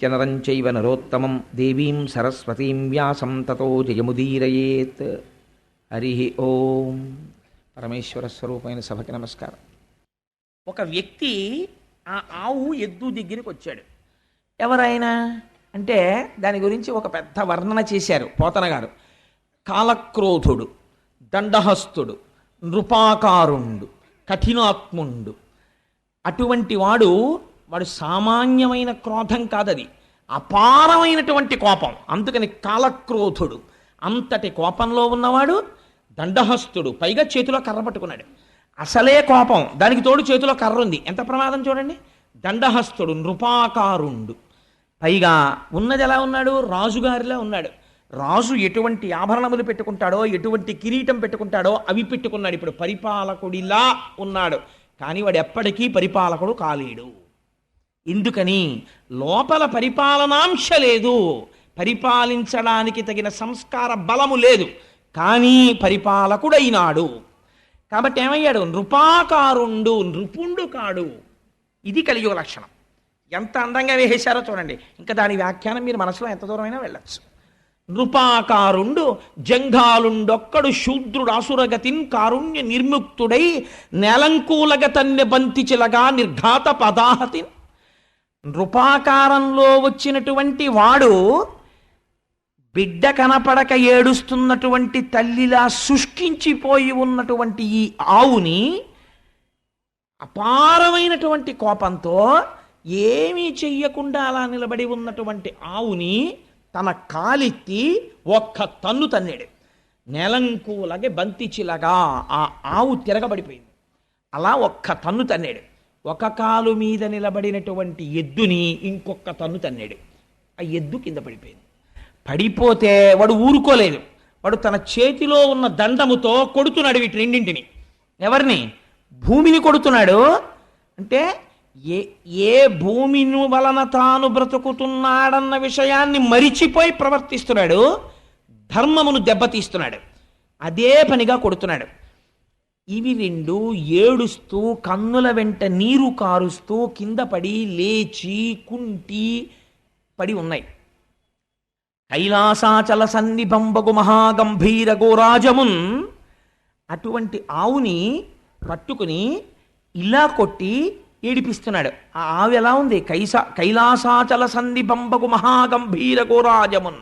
నమస్కృత్య నరం చైవ నరోత్తమం. దేవీం సరస్వతీం వ్యాసం తతో జయముదీరయేత్. హరి ఓం. పరమేశ్వర స్వరూపమైన సభకి నమస్కారం. ఒక వ్యక్తి ఆ ఆవు ఎద్దు దగ్గరికి వచ్చాడు. ఎవరైనా అంటే దాని గురించి ఒక పెద్ద వర్ణన చేశారు పోతన గారు. కాలక్రోధుడు దండహస్తుడు నృపాకారుండు కఠినాత్ముండు. అటువంటి వాడు వాడు సామాన్యమైన క్రోధం కాదది. అపారమైనటువంటి కోపం. అందుకని కాలక్రోధుడు. అంతటి కోపంలో ఉన్నవాడు దండహస్తుడు. పైగా చేతిలో కర్ర పట్టుకున్నాడు. అసలే కోపం. దానికి తోడు చేతిలో కర్ర ఉంది. ఎంత ప్రమాదం చూడండి. దండహస్తుడు నృపాకారుండు. పైగా ఉన్నది ఎలా ఉన్నాడు? రాజుగారిలా ఉన్నాడు. రాజు ఎటువంటి ఆభరణములు పెట్టుకుంటాడో ఎటువంటి కిరీటం పెట్టుకుంటాడో అవి పెట్టుకున్నాడు. ఇప్పుడు పరిపాలకుడిలా ఉన్నాడు. కానీ వాడు ఎప్పటికీ పరిపాలకుడు కాలేడు. ఎందుకని లోపల పరిపాలనాంశ లేదు పరిపాలించడానికి తగిన సంస్కార బలము లేదు. కానీ పరిపాలకుడైనాడు. కాబట్టి ఏమయ్యాడు? నృపాకారుండు నృపుండు కాడు. ఇది కలియుగ లక్షణం. ఎంత అందంగా వేసేశారో చూడండి. ఇంకా దాని వ్యాఖ్యానం మీరు మనసులో ఎంత దూరమైనా వెళ్ళచ్చు. నృపాకారుండు జంఘాలుండొక్కడు శూద్రుడు అసురగతిన్ కారుణ్య నిర్ముక్తుడై నెలంకూలగతన్య బంతిచిలగా నిర్ఘాత పదాహతి నృపాకారంలో వచ్చినటువంటి వాడు బిడ్డ కనపడక ఏడుస్తున్నటువంటి తల్లిలా శుష్కించిపోయి ఉన్నటువంటి ఈ ఆవుని అపారమైనటువంటి కోపంతో ఏమీ చెయ్యకుండా అలా నిలబడి ఉన్నటువంటి ఆవుని తన కాలిత్తి ఒక్క తన్ను తన్నాడు. నెలంకూలగే బంతిచిలగా ఆ ఆవు తిరగబడిపోయింది. అలా ఒక్క తన్ను తన్నాడు. ఒక కాలు మీద నిలబడినటువంటి ఎద్దుని ఇంకొక తన్ను తన్నాడు. ఆ ఎద్దు కింద పడిపోయింది. పడిపోతే వాడు ఊరుకోలేదు. వాడు తన చేతిలో ఉన్న దండముతో కొడుతున్నాడు వీటి రెండింటిని. ఎవరిని? భూమిని కొడుతున్నాడు. అంటే ఏ ఏ భూమిని వలన తాను బ్రతుకుతున్నాడన్న విషయాన్ని మరిచిపోయి ప్రవర్తిస్తున్నాడు. ధర్మమును దెబ్బతీస్తున్నాడు. అదే పనిగా కొడుతున్నాడు. ఇవి రెండు ఏడుస్తూ కన్నుల వెంట నీరు కారుస్తూ కింద పడి లేచి కుంటి పడి ఉన్నాయి. కైలాసాచల సన్నిభంబగు మహాగంభీర గోరాజమున్ అటువంటి ఆవుని పట్టుకుని ఇలా కొట్టి ఏడిపిస్తున్నాడు. ఆ ఆవు ఎలా ఉంది? కైసా కైలాసాచల సన్నిభంబగు మహాగంభీర గోరాజమున్.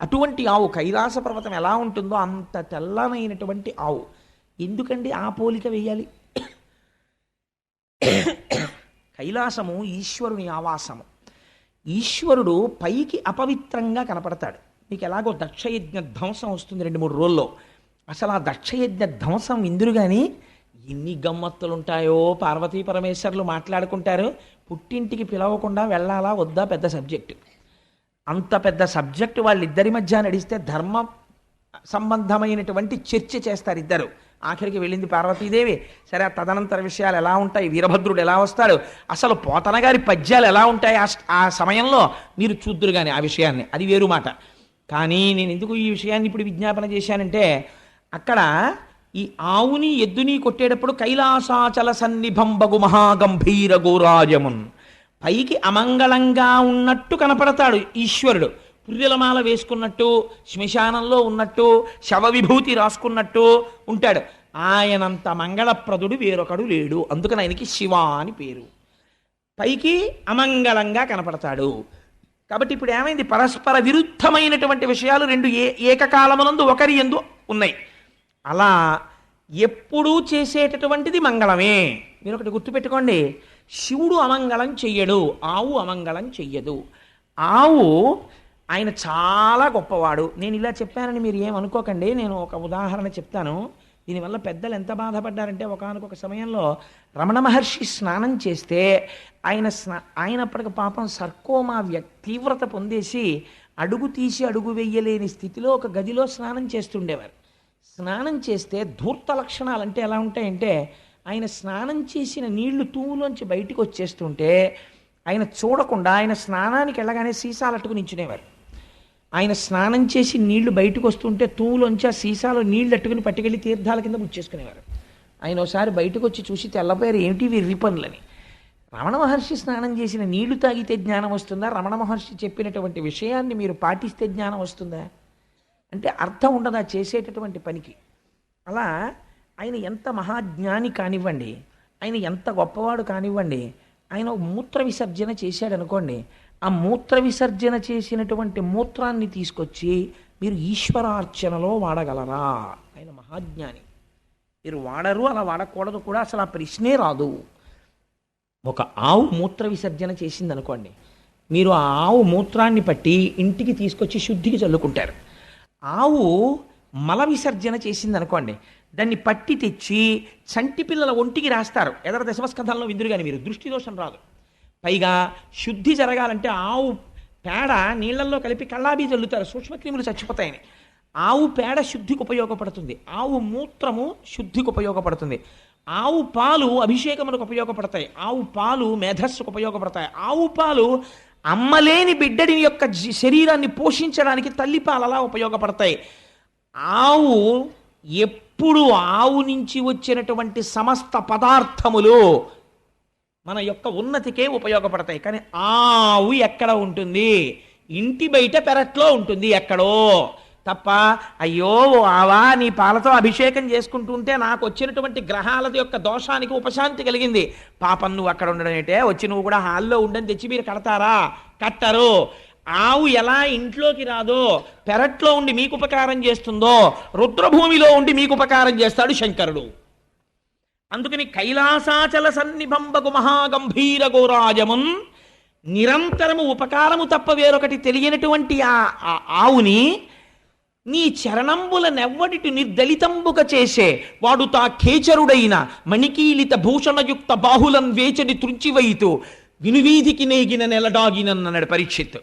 అటువంటి ఆవు కైలాస పర్వతం ఎలా ఉంటుందో అంత తెల్లనైనటువంటి ఆవు. ఎందుకండి ఆ పోలిక వేయాలి? కైలాసము ఈశ్వరుని ఆవాసము. ఈశ్వరుడు పైకి అపవిత్రంగా కనపడతాడు. మీకు ఎలాగో దక్షయజ్ఞ ధ్వంసం వస్తుంది రెండు మూడు రోజుల్లో. అసలు ఆ దక్షయజ్ఞ ధ్వంసం ఇందురు కానీ ఎన్ని గమ్మత్తులుంటాయో పార్వతీ పరమేశ్వర్లు మాట్లాడుకుంటారు. పుట్టింటికి పిలవకుండా వెళ్ళాలా వద్దా పెద్ద సబ్జెక్టు. అంత పెద్ద సబ్జెక్టు వాళ్ళిద్దరి మధ్య నడిస్తే ధర్మ సంబంధమైనటువంటి చర్చ చేస్తారు ఇద్దరు ఆఖరికి వెళ్ళింది పార్వతీదేవి. సరే ఆ తదనంతర విషయాలు ఎలా ఉంటాయి? వీరభద్రుడు ఎలా వస్తాడు? అసలు పోతన గారి పద్యాలు ఎలా ఉంటాయి ఆ ఆ సమయంలో? మీరు చూద్దురు కానీ ఆ విషయాన్ని. అది వేరు మాట. కానీ నేను ఎందుకు ఈ విషయాన్ని ఇప్పుడు విజ్ఞాపన చేశానంటే అక్కడ ఈ ఆవుని ఎద్దుని కొట్టేటప్పుడు కైలాసాచల సన్నిభం బగు మహాగంభీర గోరాజమున్. పైకి అమంగళంగా ఉన్నట్టు కనపడతాడు ఈశ్వరుడు. పుర్రెలమాల వేసుకున్నట్టు శ్మశానంలో ఉన్నట్టు శవ విభూతి రాసుకున్నట్టు ఉంటాడు. ఆయనంత మంగళప్రదుడు వేరొకడు లేడు. అందుకని ఆయనకి శివ అని పేరు. పైకి అమంగళంగా కనపడతాడు. కాబట్టి ఇప్పుడు ఏమైంది? పరస్పర విరుద్ధమైనటువంటి విషయాలు రెండు ఏ ఏకకాలమునందు ఒకరి ఎందు ఉన్నాయి. అలా ఎప్పుడూ చేసేటటువంటిది మంగళమే. మీరు ఒకటి గుర్తుపెట్టుకోండి. శివుడు అమంగళం చెయ్యడు. ఆవు అమంగళం చెయ్యదు. ఆవు ఆయన చాలా గొప్పవాడు. నేను ఇలా చెప్పానని మీరు ఏమనుకోకండి నేను ఒక ఉదాహరణ చెప్తాను. దీనివల్ల పెద్దలు ఎంత బాధపడ్డారంటే ఒకనొక సమయంలో రమణ మహర్షి స్నానం చేస్తే ఆయన స్నా ఆయనప్పటికి పాపం సర్కోమా వ్య తీవ్రత పొందేసి అడుగు తీసి అడుగు వెయ్యలేని స్థితిలో ఒక గదిలో స్నానం చేస్తుండేవారు. స్నానం చేస్తే ధూర్త లక్షణాలు అంటే ఎలా ఉంటాయంటే ఆయన స్నానం చేసిన నీళ్ళు తూములోంచి బయటికి వచ్చేస్తుంటే ఆయన చూడకుండా ఆయన స్నానానికి వెళ్ళగానే సీసాలు అట్టుకుని నించునేవారు. ఆయన స్నానం చేసి నీళ్ళు బయటకు వస్తుంటే తూములోంచి ఆ సీసాలో నీళ్ళు అట్టుకుని పట్టుకెళ్ళి తీర్థాల కింద ముచ్చేసుకునేవారు. ఆయన ఒకసారి బయటకు వచ్చి చూసి తెల్లపోయారు ఏమిటి వెర్రి పనులని రమణ మహర్షి స్నానం చేసిన నీళ్ళు తాగితే జ్ఞానం వస్తుందా? రమణ మహర్షి చెప్పినటువంటి విషయాన్ని మీరు పాటిస్తే జ్ఞానం వస్తుందా? అంటే అర్థం ఉండదా చేసేటటువంటి పనికి? అలా ఆయన ఎంత మహాజ్ఞాని కానివ్వండి ఆయన ఎంత గొప్పవాడు కానివ్వండి ఆయన మూత్ర విసర్జన చేశాడనుకోండి ఆ మూత్ర విసర్జన చేసినటువంటి మూత్రాన్ని తీసుకొచ్చి మీరు ఈశ్వరార్చనలో వాడగలరా ఆయన మహాజ్ఞాని. మీరు వాడరు అలా వాడకూడదు కూడా అసలు ఆ ప్రశ్నే రాదు. ఒక ఆవు మూత్ర విసర్జన చేసింది అనుకోండి మీరు ఆ ఆవు మూత్రాన్ని పట్టి ఇంటికి తీసుకొచ్చి శుద్ధికి చల్లుకుంటారు. ఆవు మల విసర్జన చేసింది అనుకోండి దాన్ని పట్టి తెచ్చి చంటి పిల్లల ఒంటికి రాస్తారు. ఎదర దశమస్కంధంలో విందురు కానీ మీరు దృష్టి దోషం రాదు. పైగా శుద్ధి జరగాలంటే ఆవు పేడ నీళ్ళల్లో కలిపి కళ్ళాబీ చల్లుతారు సూక్ష్మక్రిములు చచ్చిపోతాయని. ఆవు పేడ శుద్ధికి ఉపయోగపడుతుంది. ఆవు మూత్రము శుద్ధికి ఉపయోగపడుతుంది. ఆవు పాలు అభిషేకములకు ఉపయోగపడతాయి. ఆవు పాలు మేధస్సుకు ఉపయోగపడతాయి. ఆవు పాలు అమ్మలేని బిడ్డడి యొక్క జీ- శరీరాన్ని పోషించడానికి తల్లిపాలలా ఉపయోగపడతాయి. ఆవు ఎప్పుడు ఆవు నుంచి వచ్చినటువంటి సమస్త పదార్థములు మన యొక్క ఉన్నతికే ఉపయోగపడతాయి. కానీ ఆవు ఎక్కడ ఉంటుంది? ఇంటి బయట పెరట్లో ఉంటుంది ఎక్కడో. తప్ప అయ్యో ఓ ఆవా నీ పాలతో అభిషేకం చేసుకుంటుంటే నాకు వచ్చినటువంటి గ్రహాల యొక్క దోషానికి ఉపశాంతి కలిగింది. పాపం నువ్వు అక్కడ ఉండడం ఏంటే? వచ్చి నువ్వు కూడా హాల్లో ఉండని తెచ్చి మీరు కడతారా? కట్టరు. ఆవు ఎలా ఇంట్లోకి రాదో పెరట్లో ఉండి మీకు ఉపకారం చేస్తుందో రుద్రభూమిలో ఉండి మీకు ఉపకారం చేస్తాడు శంకరుడు. అందుకని కైలాసాచల సన్నిభంబకు మహాగంభీర గోరాజమున్ నిరంతరము ఉపకారము తప్ప వేరొకటి తెలియనటువంటి ఆ ఆవుని నీ చరణంబుల నెవ్వడిటి నిర్దలితంబుక చేసే వాడు తా ఖేచరుడైన మణికీలిత భూషణయుక్త బాహులం వేచని త్రుంచివైతూ వినువీధికి నేగిన నెలడాగినన్నాడు పరీక్షిత్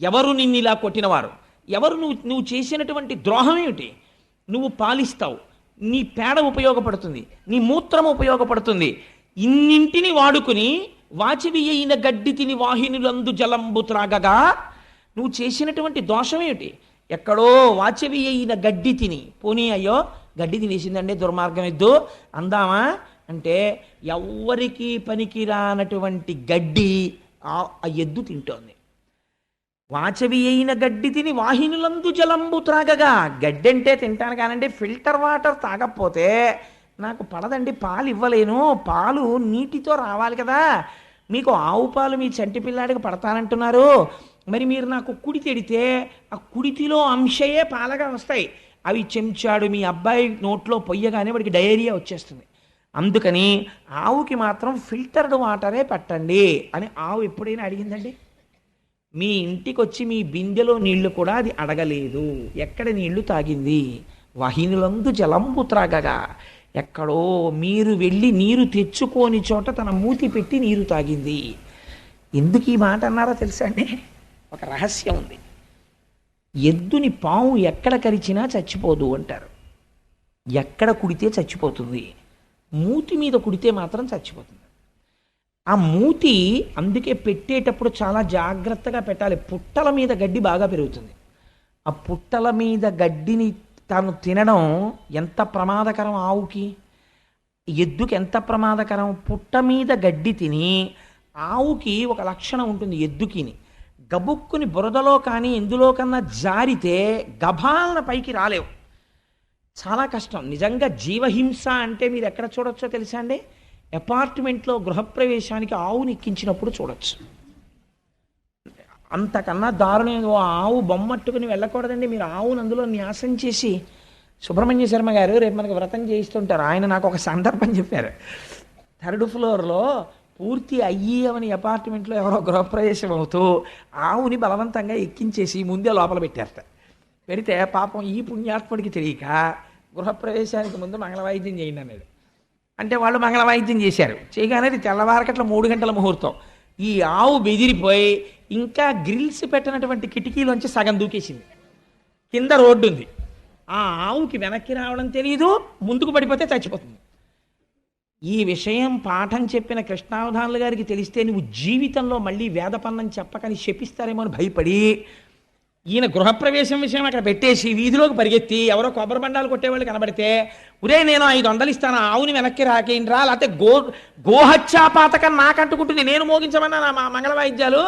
ఎవరు నిన్నిలా కొట్టినవారు? ఎవరు నువ్వు నువ్వు చేసినటువంటి ద్రోహం ఏమిటి నువ్వు పాలిస్తావు. నీ పేడ ఉపయోగపడుతుంది నీ మూత్రం ఉపయోగపడుతుంది. ఇన్నింటిని వాడుకుని వాచివి అయిన గడ్డి తిని వాహినులందు జలంబు త్రాగగా నువ్వు చేసినటువంటి దోషం ఏమిటి? ఎక్కడో వాచవి అయిన గడ్డి తిని పోనీ అయ్యో గడ్డి తినేసిందండి దుర్మార్గం ఎద్దు అందామా? అంటే ఎవ్వరికి పనికిరానటువంటి గడ్డి ఆ ఆ ఎద్దు తింటోంది. వాచవి అయిన గడ్డి తిని వాహినులందు జలంబు త్రాగగా. గడ్డి అంటే తింటాను కానండి ఫిల్టర్ వాటర్ తాగకపోతే నాకు పడదండి పాలు ఇవ్వలేను. పాలు నీటితో రావాలి కదా. మీకు ఆవు పాలు మీ చంటి పిల్లాడికి పడతానంటున్నారు. మరి మీరు నాకు కుడి తెడితే ఆ కుడితిలో అంశయే పాలగా వస్తాయి. అవి చెంచాడు మీ అబ్బాయి నోట్లో పొయ్యగానే వాడికి డయేరియా వచ్చేస్తుంది. అందుకని ఆవుకి మాత్రం ఫిల్టర్డ్ వాటరే పెట్టండి అని ఆవు ఎప్పుడైనా అడిగిందండి? మీ ఇంటికి వచ్చి మీ బిందెలో నీళ్ళు కూడా అది అడగలేదు. ఎక్కడ నీళ్ళు తాగింది? వహినులందు జలంబు త్రాగగా. ఎక్కడో మీరు వెళ్ళి నీరు తెచ్చుకోని చోట తన మూతి పెట్టి నీరు తాగింది. ఎందుకు ఈ మాట అన్నారో తెలుసా అండి? ఒక రహస్యం ఉంది. ఎద్దుని పాము ఎక్కడ కరిచినా చచ్చిపోదు అంటారు. ఎక్కడ కుడితే చచ్చిపోతుంది. మూతి మీద కుడితే మాత్రం చచ్చిపోతుంది. ఆ మూతి అందుకే పెట్టేటప్పుడు చాలా జాగ్రత్తగా పెట్టాలి. పుట్టల మీద గడ్డి బాగా పెరుగుతుంది. ఆ పుట్టల మీద గడ్డిని తాను తినడం ఎంత ప్రమాదకరం ఆవుకి? ఎద్దుకి ఎంత ప్రమాదకరం? పుట్ట మీద గడ్డి తిని ఆవుకి ఒక లక్షణం ఉంటుంది ఎద్దుకిని. గబుక్కుని బురదలో కానీ ఎందులో కన్నా జారితే గభాలన పైకి రాలేవు. చాలా కష్టం. నిజంగా జీవహింస అంటే మీరు ఎక్కడ చూడొచ్చో తెలుసా అండి? అపార్ట్మెంట్లో గృహప్రవేశానికి ఆవుని ఎక్కించినప్పుడు చూడొచ్చు. అంతకన్నా దారుణంగా ఓ ఆవు బొమ్మట్టుకుని వెళ్ళకూడదండి. మీరు ఆవును అందులో న్యాసం చేసి సుబ్రహ్మణ్య శర్మ గారు రేపు మనకి వ్రతం చేయిస్తుంటారు. ఆయన నాకు ఒక సందర్భం చెప్పారు. థర్డ్ ఫ్లోర్లో పూర్తి అయ్యి అవని అపార్ట్మెంట్లో ఎవరో గృహప్రవేశం అవుతూ ఆవుని బలవంతంగా ఎక్కించేసి ముందే లోపల పెట్టారట. పెడితే పాపం ఈ పుణ్యాత్ముడికి తెలియక గృహప్రవేశానికి ముందు మంగళవాయిద్యం చేయండి అన్నాడు. అంటే వాళ్ళు మంగళవాయిద్యం చేశారు. చేయగానే తెల్లవారకట్ల మూడు గంటల ముహూర్తం. ఈ ఆవు బెదిరిపోయి ఇంకా గ్రిల్స్ పెట్టినటువంటి కిటికీలోంచి సగం దూకేసింది. కింద రోడ్డు ఉంది ఆ ఆవుకి వెనక్కి రావడం తెలియదు ముందుకు పడిపోతే చచ్చిపోతుంది. ఈ విషయం పాఠం చెప్పిన కృష్ణావధానులు గారికి తెలిస్తే నువ్వు జీవితంలో మళ్ళీ వేదపన్నం చెప్పకని శపిస్తారేమో అని భయపడి ఈయన గృహప్రవేశం విషయం అక్కడ పెట్టేసి వీధిలోకి పరిగెత్తి ఎవరో కొబ్బరి బండాలు కొట్టేవాళ్ళు కనబడితే ఉరే నేను ఐదు వందలు ఇస్తాను ఆవుని వెనక్కి రాకేంట్రా? లేకపోతే గో గోహత్యాపాతకం నాకంటుకుంటుంది నేను మోగించమన్నా నా మా మంగళ వాయిద్యాలు?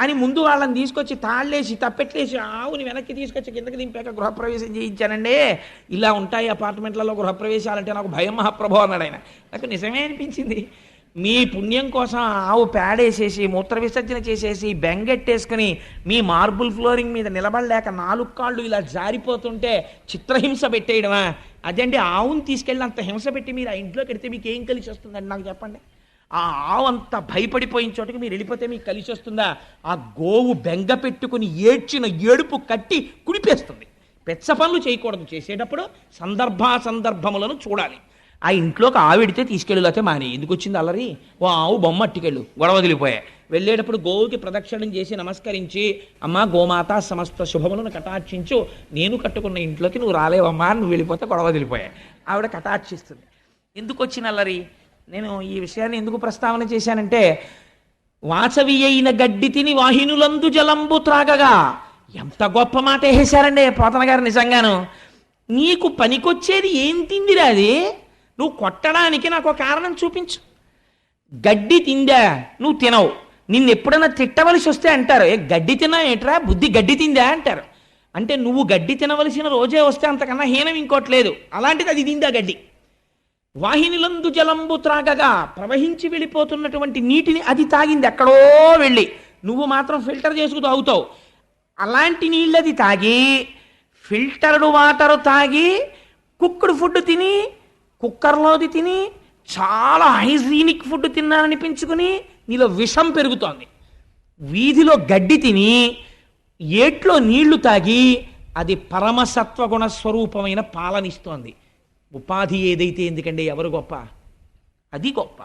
అని ముందు వాళ్ళని తీసుకొచ్చి తాళ్ళేసి తప్పెట్లేసి ఆవుని వెనక్కి తీసుకొచ్చి కిందకి దింపాక గృహప్రవేశం చేయించానండి. ఇలా ఉంటాయి అపార్ట్మెంట్లలో గృహప్రవేశాలంటే నాకు భయం మహాప్రభు అన్నాడు ఆయన. నాకు నిజమే అనిపించింది. మీ పుణ్యం కోసం ఆవు పేడేసేసి మూత్ర విసర్జన చేసేసి బెంగెట్టేసుకుని మీ మార్బుల్ ఫ్లోరింగ్ మీద నిలబడలేక నాలుగు కాళ్ళు ఇలా జారిపోతుంటే చిత్రహింస పెట్టేయడమా? అదండి ఆవుని తీసుకెళ్ళి అంత హింస పెట్టి మీరు ఆ ఇంట్లోకి వెడితే మీకు ఏం కలిసి వస్తుందండి నాకు చెప్పండి. ఆ ఆవు అంత భయపడిపోయిన చోటకి మీరు వెళ్ళిపోతే మీకు కలిసి వస్తుందా? ఆ గోవు బెంగ పెట్టుకుని ఏడ్చిన ఏడుపు కట్టి కుడిపేస్తుంది. పెచ్చ పనులు చేయకూడదు. చేసేటప్పుడు సందర్భా సందర్భములను చూడాలి. ఆ ఇంట్లోకి ఆవిడితే తీసుకెళ్ళలేతే మానే ఎందుకు వచ్చింది అల్లరి? ఓ ఆవు బొమ్మ అట్టుకెళ్ళు. గొడవ వదిలిపోయాయి వెళ్ళేటప్పుడు గోవుకి ప్రదక్షిణం చేసి నమస్కరించి అమ్మా గోమాత సమస్త శుభములను కటాక్షించు. నేను కట్టుకున్న ఇంట్లోకి నువ్వు రాలేవమ్మా నువ్వు వెళ్ళిపోతే గొడవ వదిలిపోయాయి ఆవిడ కటాక్షిస్తుంది. ఎందుకు వచ్చిన అల్లరి? నేను ఈ విషయాన్ని ఎందుకు ప్రస్తావన చేశానంటే వాసవి అయిన గడ్డి తిని వాహినులందు జలంబు త్రాగగా. ఎంత గొప్ప మాట వేసేశారండి పోతన గారు నిజంగాను. నీకు పనికొచ్చేది ఏం తిందిరా అది? నువ్వు కొట్టడానికి నాకు ఒక కారణం చూపించు. గడ్డి తిందా? నువ్వు తినవు. నిన్ను ఎప్పుడైనా తిట్టవలసి వస్తే అంటారు. ఏ గడ్డి తిన్నా ఏట్రా? బుద్ధి గడ్డి తిందా అంటారు. అంటే నువ్వు గడ్డి తినవలసిన రోజే వస్తే అంతకన్నా హీనం ఇంకోట్లేదు అలాంటిది అది తిందా గడ్డి? వాహినిలందు జలంబు త్రాగగా ప్రవహించి వెళ్ళిపోతున్నటువంటి నీటిని అది తాగింది ఎక్కడో వెళ్ళి. నువ్వు మాత్రం ఫిల్టర్ చేసుకు తాగుతావు అలాంటి నీళ్ళది తాగి ఫిల్టర్డ్ వాటర్ తాగి కుక్కుడు ఫుడ్ తిని కుక్కర్లోది తిని చాలా హైజీనిక్ ఫుడ్ తిన్నాననిపించుకుని నీలో విషం పెరుగుతోంది. వీధిలో గడ్డి తిని ఏట్లో నీళ్ళు తాగి అది పరమసత్వగుణ స్వరూపమైన పాలనిస్తోంది. ఉపాధి ఏదైతే ఎందుకండి ఎవరు గొప్ప? అది గొప్ప.